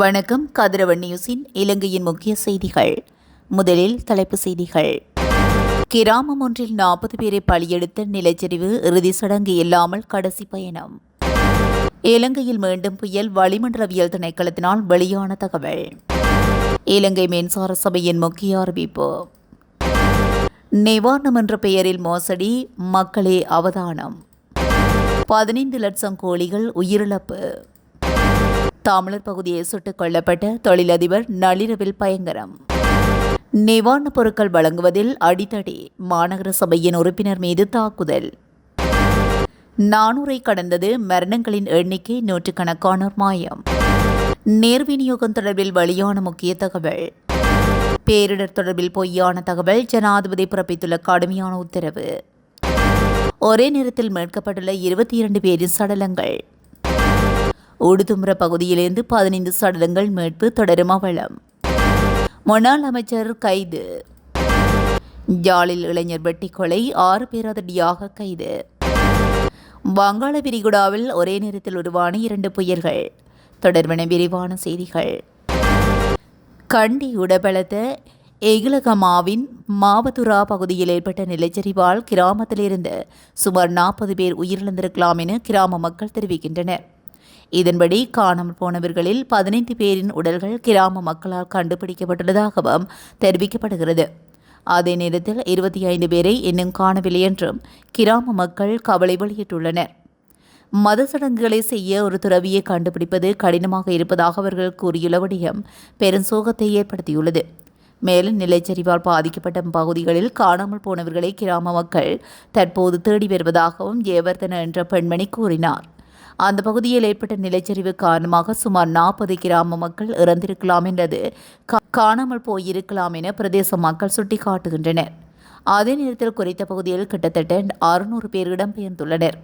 வணக்கம். கதிரவன் நியூஸின் இலங்கையின் முக்கிய செய்திகள். முதலில் தலைப்பு செய்திகள். கிராமம் ஒன்றில் நாற்பது பேரை பலியெடுத்த நிலச்சரிவு இறுதி சடங்கு இல்லாமல் கடைசி பயணம். இலங்கையில் மீண்டும் புயல் வளிமண்டலவியல் திணைக்களத்தினால் வெளியான தகவல். இலங்கை மின்சார சபையின் முக்கிய அறிவிப்பு. நிவாரணம் என்ற பெயரில் மோசடி மக்களே அவதானம். பதினைந்து லட்சம் கோழிகள் உயிரிழப்பு. தமிழர் பகுதியை சுட்டுக் கொல்லப்பட்ட தொழிலதிபர் நள்ளிரவில் பயங்கரம். நிவாரணப் பொருட்கள் வழங்குவதில் அடித்தடி மாநகர சபையின் உறுப்பினர் மீது தாக்குதல். நானூரை கடந்தது மரணங்களின் எண்ணிக்கை நூற்றுக்கணக்கானோர் மாயம். நேர் விநியோகம் தொடர்பில் வெளியான முக்கிய தகவல். பேரிடர் தொடர்பில் பொய்யான தகவல் ஜனாதிபதி பிறப்பித்துள்ள கடுமையான உத்தரவு. ஒரே நேரத்தில் மீட்கப்பட்டுள்ள இருபத்தி இரண்டு பேரின் சடலங்கள். ஊடுதுமுற பகுதியிலிருந்து பதினைந்து சடலங்கள் மீட்பு தொடரும் அவலம். முன்னாள் அமைச்சர் கைது. ஜாலில் இளைஞர் வெட்டி கொலை ஆறு பேர் அதிரடியாக கைது. வங்காள விரிகுடாவில் ஒரே நேரத்தில் உருவான இரண்டு புயல்கள். தொடர்பான விரிவான செய்திகள். கண்டி உடபலத்த எகிலகமாவின் மாவதுரா பகுதியில் ஏற்பட்ட நிலச்சரிவால் கிராமத்திலிருந்து சுமார் நாற்பது பேர் உயிரிழந்திருக்கலாம் என கிராம மக்கள் தெரிவிக்கின்றனர். இதன்படி காணாமல் போனவர்களில் பதினைந்து பேரின் உடல்கள் கிராம மக்களால் கண்டுபிடிக்கப்பட்டுள்ளதாகவும் தெரிவிக்கப்படுகிறது. அதே நேரத்தில் இருபத்தி ஐந்து பேரை இன்னும் காணவில்லை என்றும் கிராம மக்கள் கவலை வெளியிட்டுள்ளனர். மத சடங்குகளை செய்ய ஒரு துறவியை கண்டுபிடிப்பது கடினமாக இருப்பதாக அவர்கள் கூறியுள்ள விடயம் பெரும் சோகத்தை ஏற்படுத்தியுள்ளது. மேலும் நிலச்சரிவால் பாதிக்கப்பட்ட பகுதிகளில் காணாமல் போனவர்களை கிராம மக்கள் தற்போது தேடி வருவதாகவும் ஜெயவர்தன என்ற பெண்மணி கூறினார். அந்த பகுதியில் ஏற்பட்ட நிலச்சரிவு காரணமாக சுமார் நாற்பது கிராம மக்கள் இறந்திருக்கலாம் என்றது காணாமல் போயிருக்கலாம் என பிரதேச மக்கள் சுட்டிக்காட்டுகின்றனர். அதே நேரத்தில் குறித்த பகுதியில் கிட்டத்தட்ட அறுநூறு பேர் இடம்பெயர்ந்துள்ளனர்.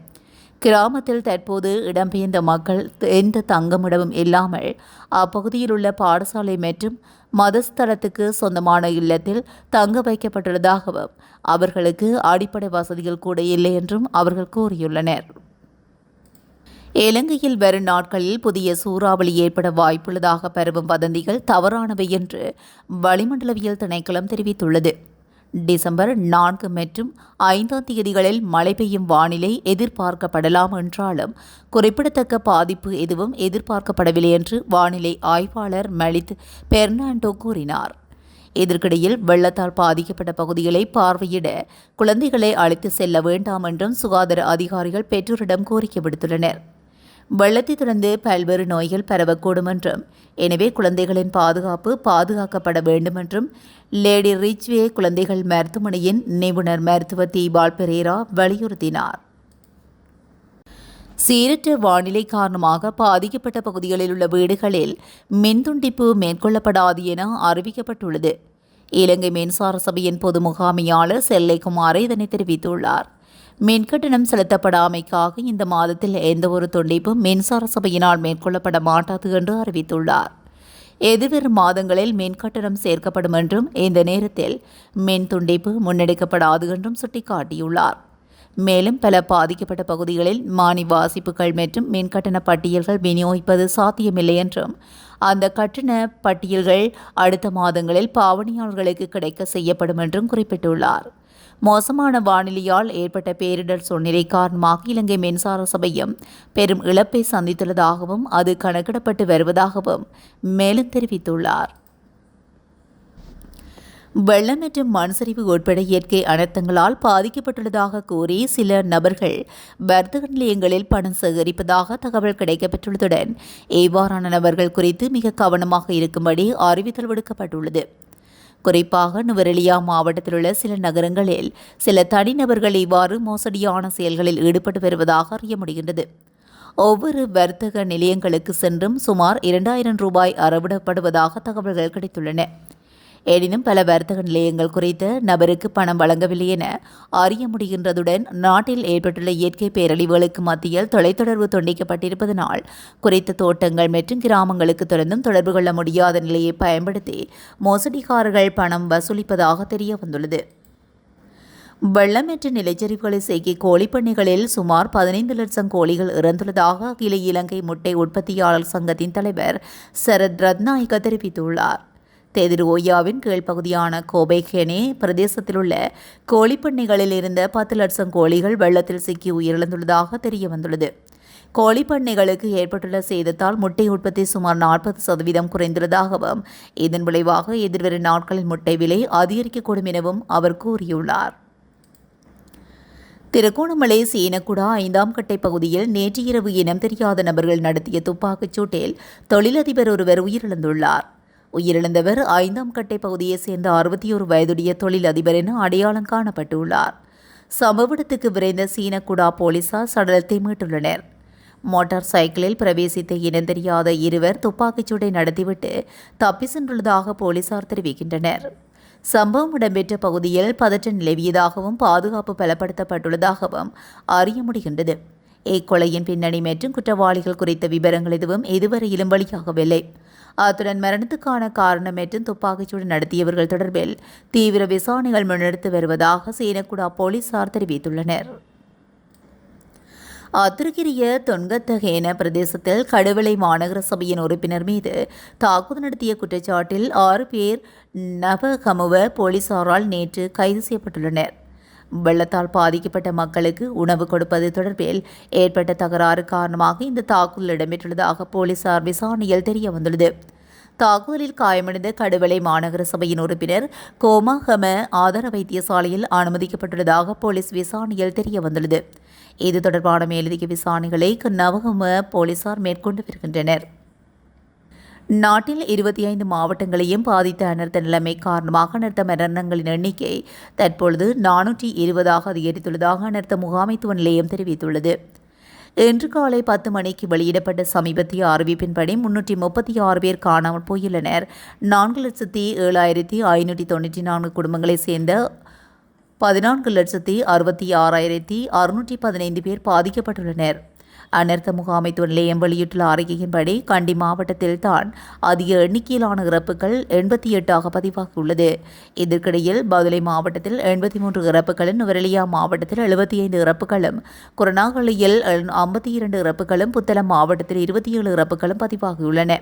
கிராமத்தில் தற்போது இடம்பெயர்ந்த மக்கள் எந்த தங்கமிடமும் இல்லாமல் அப்பகுதியில் உள்ள பாடசாலை மற்றும் மதஸ்தலத்துக்கு சொந்தமான இல்லத்தில் தங்க வைக்கப்பட்டுள்ளதாகவும் அவர்களுக்கு அடிப்படை வசதிகள் கூட இல்லை என்றும் அவர்கள் கூறியுள்ளனர். இலங்கையில் வரும் நாட்களில் புதிய சூறாவளி ஏற்பட வாய்ப்புள்ளதாக பரவும் வதந்திகள் தவறானவை என்று வளிமண்டலவியல் திணைக்களம் தெரிவித்துள்ளது. டிசம்பர் நான்கு மற்றும் ஐந்தாம் தேதிகளில் மழை பெய்யும் வானிலை எதிர்பார்க்கப்படலாம் என்றாலும் குறிப்பிடத்தக்க பாதிப்பு எதுவும் எதிர்பார்க்கப்படவில்லை என்று வானிலை ஆய்வாளர் மலித் பெர்னாண்டோ கூறினார். இதற்கிடையில் வெள்ளத்தால் பாதிக்கப்பட்ட பகுதிகளை பார்வையிட குழந்தைகளை அழைத்து செல்ல வேண்டாம் என்றும் சுகாதார அதிகாரிகள் பெற்றோரிடம் கோரிக்கை விடுத்துள்ளனர். வெள்ளத்தை தொடர்ந்து பல்வேறு நோய்கள் பரவக்கூடும் என்றும் எனவே குழந்தைகளின் பாதுகாப்பு பாதுகாக்கப்பட வேண்டும் என்றும் லேடி ரிச்வே குழந்தைகள் மருத்துவமனையின் நிபுணர் மருத்துவர் தீபால் பெரேரா வலியுறுத்தினார். சீரற்ற வானிலை காரணமாக பாதிக்கப்பட்ட பகுதிகளில் உள்ள வீடுகளில் மின்துண்டிப்பு மேற்கொள்ளப்படாது என அறிவிக்கப்பட்டுள்ளது. இலங்கை மின்சார சபையின் பொது முகாமையாளர் செல்லைக்குமார் இதனை தெரிவித்துள்ளார். மின்கட்டணம் செலுத்தப்படாமைக்காக இந்த மாதத்தில் எந்த ஒரு துண்டிப்பும் மின்சார சபையினால் மேற்கொள்ளப்பட மாட்டாது என்று அறிவித்துள்ளார். எதிர்வரும் மாதங்களில் மின் கட்டணம் சேர்க்கப்படும் என்றும் இந்த நேரத்தில் மின் துண்டிப்பு முன்னெடுக்கப்படாது என்றும் சுட்டிக்காட்டியுள்ளார். மேலும் பல பாதிக்கப்பட்ட பகுதிகளில் மானி வாசிப்புகள் மற்றும் மின் கட்டண பட்டியல்கள் விநியோகிப்பது சாத்தியமில்லை என்றும் அந்த கட்டண பட்டியல்கள் அடுத்த மாதங்களில் பாவனையாளர்களுக்கு கிடைக்க செய்யப்படும் என்றும் குறிப்பிட்டுள்ளார். மோசமான வானிலையால் ஏற்பட்ட பேரிடர் சூழ்நிலை காரணமாக இலங்கை மின்சார சபையும் பெரும் இழப்பை சந்தித்துள்ளதாகவும் அது கணக்கிடப்பட்டு வருவதாகவும் மேலும் தெரிவித்துள்ளார். வெள்ளம் மற்றும் மண் சரிவு உட்பட இயற்கை அனர்த்தங்களால் பாதிக்கப்பட்டுள்ளதாக கூறி சில நபர்கள் வர்த்தக நிலையங்களில் பணம் சேகரிப்பதாக தகவல் கிடைக்கப்பட்டுள்ளதுடன் இவ்வாறான நபர்கள் குறித்து மிக கவனமாக இருக்கும்படி அறிவித்தல் விடுக்கப்பட்டுள்ளது. குறிப்பாக நுவரெலியா மாவட்டத்தில் உள்ள சில நகரங்களில் சில தனிநபர்கள் இவ்வாறு மோசடியான செயல்களில் ஈடுபட்டு வருவதாக அறிய முடிகின்றது. ஒவ்வொரு வர்த்தக நிலையங்களுக்கு சென்றும் சுமார் இரண்டாயிரம் ரூபாய் அறவிடப்படுவதாக தகவல்கள் கிடைத்துள்ளன. எனினும் பல வர்த்தக நிலையங்கள் குறித்த நபருக்கு பணம் வழங்கவில்லை என அறிய முடிகின்றதுடன் நாட்டில் ஏற்பட்டுள்ள இயற்கை பேரழிவுகளுக்கு மத்தியில் தொலைத்தொடர்பு துண்டிக்கப்பட்டிருப்பதனால் குறித்த தோட்டங்கள் மற்றும் கிராமங்களுக்கு தொடர்ந்தும் தொடர்பு கொள்ள முடியாத நிலையை பயன்படுத்தி மோசடிக்காரர்கள் பணம் வசூலிப்பதாக தெரிய வந்துள்ளது. வெள்ளமற்ற நிலச்சரிவுகளை சிக்கி கோழிப்பண்ணைகளில் சுமார் பதினைந்து லட்சம் கோழிகள் இறந்துள்ளதாக அகில இலங்கை முட்டை உற்பத்தியாளர் சங்கத்தின் தலைவர் சரத் ரத்நாயக்க தெரிவித்துள்ளார். தெதிர் ஓயாவின் கீழ்ப்பகுதியான கோபைகேனே பிரதேசத்தில் உள்ள கோழிப்பண்ணைகளில் இருந்த பத்து லட்சம் கோழிகள் வெள்ளத்தில் சிக்கி உயிரிழந்துள்ளதாக தெரிய வந்துள்ளது கோழிப்பண்ணைகளுக்கு ஏற்பட்டுள்ள சேதத்தால் முட்டை உற்பத்தி சுமார் நாற்பது சதவீதம் குறைந்துள்ளதாகவும் இதன் விளைவாக எதிர்வரும் நாட்களில் முட்டை விலை அதிகரிக்கக்கூடும் எனவும் அவர் கூறியுள்ளார். திருகோணமலை சீனக்குடா ஐந்தாம் கட்டை பகுதியில் நேற்று இரவு இனம் தெரியாத நபர்கள் நடத்திய துப்பாக்கிச் சூட்டில் தொழிலதிபர் ஒருவர் உயிரிழந்துள்ளார். உயிரிழந்தவர் ஐந்தாம் கட்டை பகுதியைச் சேர்ந்த அறுபத்தி ஒரு வயதுடைய தொழிலதிபர் என அடையாளம் காணப்பட்டுள்ளார். சம்பவ இடத்துக்கு விரைந்த சீனக்குடா போலீசார் சடலத்தை மீட்டுள்ளனர். மோட்டார் சைக்கிளில் பிரவேசித்த இனம் தெரியாத இருவர் துப்பாக்கிச்சூடை நடத்திவிட்டு தப்பி சென்றுள்ளதாக போலீசார் தெரிவிக்கின்றனர். சம்பவம் இடம்பெற்ற பகுதியில் பதற்றம் நிலவியதாகவும் பாதுகாப்பு பலப்படுத்தப்பட்டுள்ளதாகவும் அறிய முடிகின்றது. இக்கொலையின் பின்னணி மற்றும் குற்றவாளிகள் குறித்த விவரங்கள் எதுவும் இதுவரையிலும் வெளியாகவில்லை. அத்துடன் மரணத்துக்கான காரணம் மற்றும் துப்பாக்கிச்சூடு நடத்தியவர்கள் தொடர்பில் தீவிர விசாரணைகள் முன்னெடுத்து வருவதாக சீனக்குடா போலீசார் தெரிவித்துள்ளனர். அத்திருக்கிரிய தொன்கத்தகேன பிரதேசத்தில் கடுவலை மாநகர சபையின் உறுப்பினர் மீது தாக்குதல் நடத்திய குற்றச்சாட்டில் ஆறு பேர் நபகமுவ போலீசாரால் நேற்று கைது செய்யப்பட்டுள்ளனர். வெள்ளத்தால் பாதிக்கப்பட்ட மக்களுக்கு உணவு கொடுப்பது தொடர்பில் ஏற்பட்ட தகராறு காரணமாக இந்த தாக்குதல் இடம்பெற்றுள்ளதாக போலீசார் விசாரணையில் தெரிய வந்துள்ளது தாக்குதலில் காயமடைந்த கடுவலை மாநகர சபையின் உறுப்பினர் கோமாகம ஆதார வைத்தியசாலையில் அனுமதிக்கப்பட்டுள்ளதாக போலீஸ் விசாரணையில் தெரிய வந்துள்ளது இது தொடர்பான மேலதிக விசாரணைகளை நவகம போலீசார் மேற்கொண்டு வருகின்றனர். நாட்டில் இருபத்தி ஐந்து மாவட்டங்களையும் பாதித்த அனர்த்த நிலைமை காரணமாக அனர்த்த மரணங்களின் எண்ணிக்கை தற்பொழுது நானூற்றி இருபதாக அதிகரித்துள்ளதாக அனர்த்த முகாமைத்துவ நிலையம் தெரிவித்துள்ளது. இன்று காலை பத்து மணிக்கு வெளியிடப்பட்ட சமீபத்திய அறிவிப்பின்படி முன்னூற்றி முப்பத்தி ஆறு பேர் காணாமல் போயுள்ளனர். நான்கு லட்சத்தி ஏழாயிரத்தி ஐநூற்றி தொண்ணூற்றி நான்கு குடும்பங்களைச் சேர்ந்த பதினான்கு லட்சத்தி அறுபத்தி ஆறாயிரத்தி அறுநூற்றி பதினைந்து பேர் பாதிக்கப்பட்டுள்ளனர். அனர்த்த முகாமைத்துவ நிலையம் வெளியிட்டுள்ள அறிக்கையின்படி கண்டி மாவட்டத்தில் தான் அதிக எண்ணிக்கையிலான இறப்புகள் எண்பத்தி எட்டாக பதிவாகியுள்ளது. இதற்கிடையில் பதுளை மாவட்டத்தில் எண்பத்தி மூன்று இறப்புகளும் நுவரெலியா மாவட்டத்தில் எழுபத்தி ஐந்து இறப்புகளும் குரணாகலியில் ஐம்பத்தி இரண்டு இறப்புகளும் புத்தளம் மாவட்டத்தில் இருபத்தி ஏழு இறப்புகளும் பதிவாகியுள்ளன.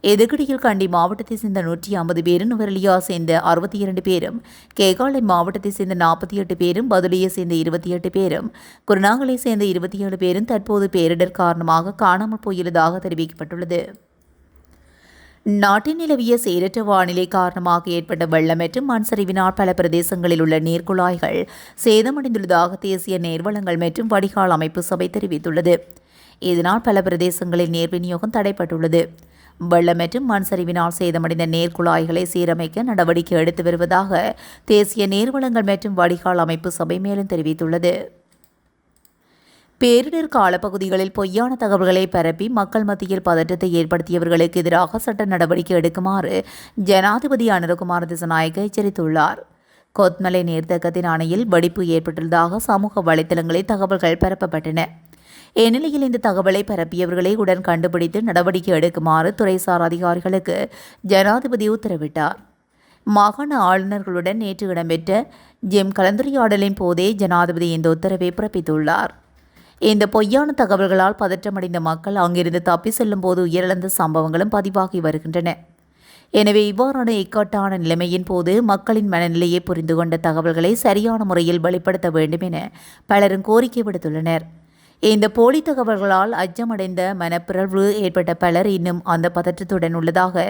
இதற்கிடையில் கண்டி மாவட்டத்தை சேர்ந்த நூற்றி ஐம்பது பேரும் நுவரெலியா சேர்ந்த அறுபத்தி இரண்டு பேரும் கேகாலை மாவட்டத்தை சேர்ந்த நாற்பத்தி எட்டு பேரும் பதுளையை சேர்ந்த இருபத்தி எட்டு பேரும் குரணாகலை சேர்ந்த இருபத்தி ஏழு பேரும் தற்போது பேரிடர் காரணமாக காணாமல் போயுள்ளதாக தெரிவிக்கப்பட்டுள்ளது. நாட்டில் நிலவிய சீரற்ற வானிலை காரணமாக ஏற்பட்ட வெள்ளம் மற்றும் மண் சரிவினால் பல பிரதேசங்களில் உள்ள நீர்க்குழாய்கள் சேதமடைந்துள்ளதாக தேசிய நீர்வளங்கள் மற்றும் வடிகால் அமைப்பு சபை தெரிவித்துள்ளது. இதனால் பல பிரதேசங்களில் நீர் விநியோகம் தடைப்பட்டுள்ளது வெள்ளம் மற்றும் மண் சரிவினால் சேதமடைந்த நீர்க்குழாய்களை சீரமைக்க நடவடிக்கை எடுத்து வருவதாக தேசிய நீர்வளங்கள் மற்றும் வடிகால் அமைப்பு சபை மேலும் தெரிவித்துள்ளது. பேரிடர் காலப்பகுதிகளில் பொய்யான தகவல்களை பரப்பி மக்கள் மத்தியில் பதற்றத்தை ஏற்படுத்தியவர்களுக்கு எதிராக சட்ட நடவடிக்கை எடுக்குமாறு ஜனாதிபதி அனுரகுமார் திசநாயக்க எச்சரித்துள்ளார். கொத்மலை நீர்த்தக்கத்தின் அணையில் வெடிப்பு ஏற்பட்டுள்ளதாக சமூக வலைதளங்களில் தகவல்கள் பரப்பப்பட்டன. இந்நிலையில் இந்த தகவலை பரப்பியவர்களை உடன் கண்டுபிடித்து நடவடிக்கை எடுக்குமாறு துறைசார் அதிகாரிகளுக்கு ஜனாதிபதி உத்தரவிட்டார். மாகாண ஆளுநர்களுடன் நேற்று இடம்பெற்ற ஜெம் கலந்துரையாடலின் போதே ஜனாதிபதி இந்த உத்தரவை பிறப்பித்துள்ளார். இந்த பொய்யான தகவல்களால் பதற்றமடைந்த மக்கள் அங்கிருந்து தப்பி செல்லும் போது உயிரிழந்த சம்பவங்களும் பதிவாகி வருகின்றன. எனவே இவ்வாறான இக்கட்டான நிலைமையின் போது மக்களின் மனநிலையை புரிந்து கொண்ட தகவல்களை சரியான முறையில் வெளிப்படுத்த வேண்டும் என பலரும் கோரிக்கை விடுத்துள்ளனர். இந்த போலி தகவல்களால் அச்சமடைந்த மனப்பிறழ்வு ஏற்பட்ட பலர் இன்னும் அந்த பதற்றத்துடன் உள்ளதாக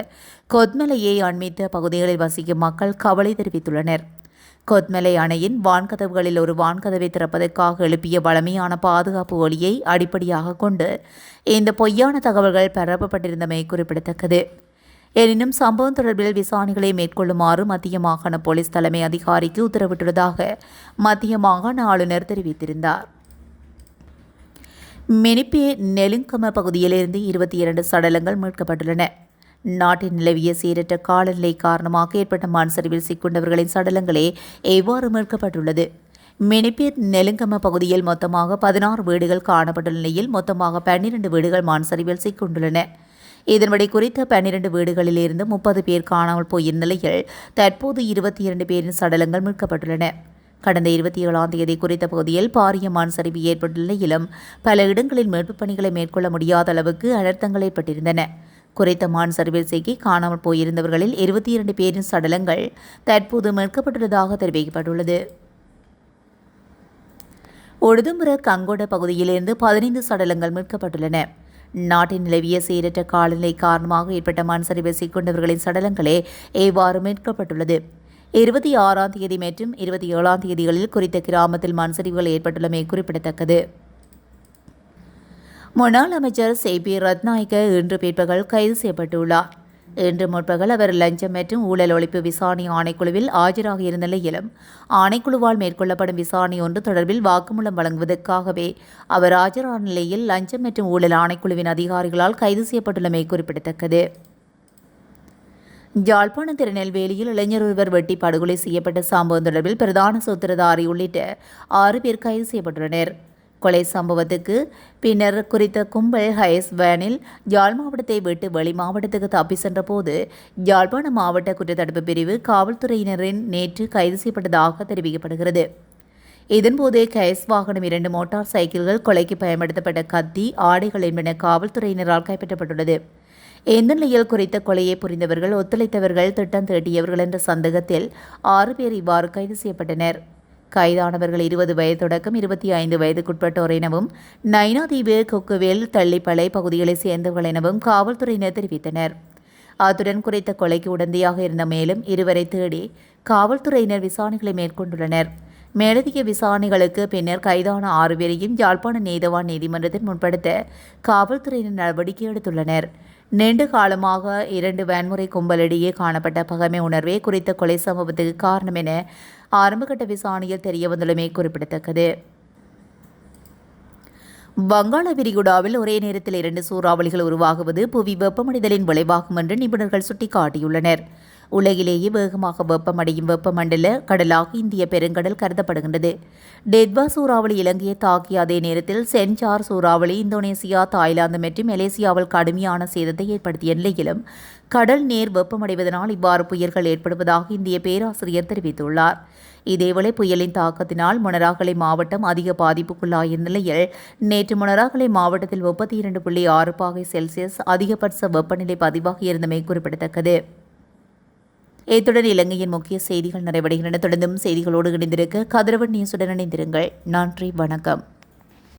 கொத்மலையை அண்மித்த பகுதிகளில் வசிக்கும் மக்கள் கவலை தெரிவித்துள்ளனர். கொத்மலை அணையின் வான்கதவுகளில் ஒரு வான்கதவை திறப்பதற்காக எழுப்பிய வளமையான பாதுகாப்பு ஒளியை அடிப்படையாக கொண்டு இந்த பொய்யான தகவல்கள் பரப்பப்பட்டிருந்தமை குறிப்பிடத்தக்கது. எனினும் சம்பவம் தொடர்பில் விசாரணைகளை மேற்கொள்ளுமாறு மத்திய மாகாண போலீஸ் தலைமை அதிகாரிக்கு உத்தரவிட்டுள்ளதாக மத்திய மாகாண ஆளுநர் தெரிவித்திருந்தார். மெனிப்பே நெலுங்கம பகுதியிலிருந்து இருபத்தி இரண்டு சடலங்கள் மீட்கப்பட்டுள்ளன. நாட்டில் நிலவிய சீரற்ற காலநிலை காரணமாக ஏற்பட்ட மண் சரிவில் சிக்கொண்டவர்களின் சடலங்களே எவ்வாறு மீட்கப்பட்டுள்ளது? மினிப்பேர் நெலுங்கம பகுதியில் மொத்தமாக பதினாறு வீடுகள் காணப்பட்டுள்ள நிலையில் மொத்தமாக பன்னிரண்டு வீடுகள் மண் சரிவில் சிக்கொண்டுள்ளன. இதன்படி குறித்த பன்னிரண்டு வீடுகளில் இருந்து முப்பது பேர் காணாமல் போயிருந்த நிலையில் தற்போது இருபத்தி இரண்டு பேரின் சடலங்கள் மீட்கப்பட்டுள்ளன. கடந்த இருபத்தி ஏழாம் தேதி குறித்த பகுதியில் பாரிய மண் சரிவு ஏற்பட்டுள்ள நிலையிலும் பல இடங்களில் மீட்புப் பணிகளை மேற்கொள்ள முடியாத அளவுக்கு அனர்த்தங்கள் ஏற்பட்டிருந்தன. குறித்த மான் சரிவில் காணாமல் போயிருந்தவர்களில் இருபத்தி இரண்டு பேரின் சடலங்கள் தற்போது மீட்கப்பட்டுள்ளதாக தெரிவிக்கப்பட்டுள்ளது. ஒடுதும்புற கங்கொட பகுதியிலிருந்து பதினைந்து சடலங்கள் மீட்கப்பட்டுள்ளன. நாட்டின் நிலவிய சீரற்ற காலநிலை காரணமாக ஏற்பட்ட மண் சரிவில் சிக்கொண்டவர்களின் சடலங்களே இவ்வாறு மீட்கப்பட்டுள்ளது. இருபத்தி ஆறாம் தேதி மற்றும் இருபத்தி ஏழாம் தேதிகளில் குறித்த கிராமத்தில் மண் சரிவுகள் ஏற்பட்டுள்ளமை குறிப்பிடத்தக்கது. முன்னாள் அமைச்சர் சி. பி. ரத்நாயக்க இன்று பிற்பகல் கைது செய்யப்பட்டுள்ளார். இன்று முற்பகல் அவர் லஞ்சம் மற்றும் ஊழல் ஒழிப்பு விசாரணை ஆணைக்குழுவில் ஆஜராக இருந்த நிலையிலும் ஆணைக்குழுவால் மேற்கொள்ளப்படும் விசாரணை ஒன்று தொடர்பில் வாக்குமூலம் வழங்குவதற்காகவே அவர் ஆஜரான நிலையில் லஞ்சம் மற்றும் ஊழல் ஆணைக்குழுவின் அதிகாரிகளால் கைது செய்யப்பட்டுள்ளமை குறிப்பிடத்தக்கது. யாழ்ப்பாணம் திருநெல்வேலியில் இளைஞர் ஒருவர் வெட்டி படுகொலை செய்யப்பட்ட சம்பவம் தொடர்பில் பிரதான சூத்திரதாரி உள்ளிட்ட ஆறு பேர் கைது செய்யப்பட்டுள்ளனர். கொலை சம்பவத்துக்கு பின்னர் குறித்த கும்பல் ஹயஸ் வேனில் யாழ் மாவட்டத்தை விட்டு வெளி மாவட்டத்துக்கு தப்பி சென்றபோது யாழ்ப்பாண மாவட்ட குற்றத்தடுப்பு பிரிவு காவல்துறையினரின் நேற்று கைது செய்யப்பட்டதாக தெரிவிக்கப்படுகிறது. இதன்போது கைஸ் வாகனம் இரண்டு மோட்டார் சைக்கிள்கள் கொலைக்கு பயன்படுத்தப்பட்ட கத்தி ஆடைகள் என்பன காவல்துறையினரால் கைப்பற்றப்பட்டுள்ளது. எந்த நிலையில் குறித்த கொலையை புரிந்தவர்கள் ஒத்துழைத்தவர்கள் திட்டம் தீட்டியவர்கள் என்ற சந்தேகத்தில் ஆறு பேர் இவ்வாறு கைது செய்யப்பட்டனர். கைதானவர்கள் இருபது வயது தொடக்கம் இருபத்தி ஐந்து வயதுக்குட்பட்டோர் எனவும் நைனாதீவு கொக்குவேல் தள்ளிப்பளை பகுதிகளைச் சேர்ந்தவர்கள் எனவும் காவல்துறையினர் தெரிவித்தனர். அத்துடன் குறித்த கொலைக்கு உடந்தையாக இருந்த மேலும் இருவரை தேடி காவல்துறையினர் விசாரணைகளை மேற்கொண்டுள்ளனர். மேலதிக விசாரணைகளுக்கு பின்னர் கைதான ஆறு பேரையும் யாழ்ப்பாண நீதவான் நீதிமன்றத்தில் முன்படுத்த காவல்துறையினர் நடவடிக்கை எடுத்துள்ளனர். நீண்ட காலமாக இரண்டு வன்முறை கும்பலிடையே காணப்பட்ட பகமை உணர்வே குறித்த கொலை சம்பவத்துக்கு காரணம் என ஆரம்பகட்ட விசாரணையில் தெரியவந்துள்ளமை குறிப்பிடத்தக்கது. வங்காள விரிகுடாவில் ஒரே நேரத்தில் இரண்டு சூறாவளிகள் உருவாகுவது புவி வெப்பமடைதலின் விளைவாகும் என்று நிபுணர்கள் சுட்டிக்காட்டியுள்ளனர். உலகிலேயே வேகமாக வெப்பமடையும் வெப்பமண்டல கடலாக இந்திய பெருங்கடல் கருதப்படுகின்றது. டெத்வா சூறாவளி இலங்கையை தாக்கிய அதே நேரத்தில் சென்சார் சூறாவளி இந்தோனேசியா தாய்லாந்து மற்றும் மலேசியாவில் கடுமையான சேதத்தை ஏற்படுத்திய நிலையிலும் கடல் நீர் வெப்பமடைவதனால் இவ்வாறு புயல்கள் ஏற்படுவதாக இந்திய பேராசிரியர் தெரிவித்துள்ளார். இதேவேளை புயலின் தாக்கத்தினால் மொனராகலை மாவட்டம் அதிக பாதிப்புக்குள்ளாய நிலையில் நேற்று மொனராகலை மாவட்டத்தில் முப்பத்தி இரண்டு புள்ளி ஆறு பாகை செல்சியஸ் அதிகபட்ச வெப்பநிலை பதிவாகி இருந்தமை குறிப்பிடத்தக்கது. இத்துடன் இலங்கையின் முக்கிய செய்திகள் நிறைவடைகின்றன. தொடர்ந்தும் செய்திகளோடு இணைந்திருக்க கதிரவன் நியூஸுடன் இணைந்திருங்கள். நன்றி வணக்கம்.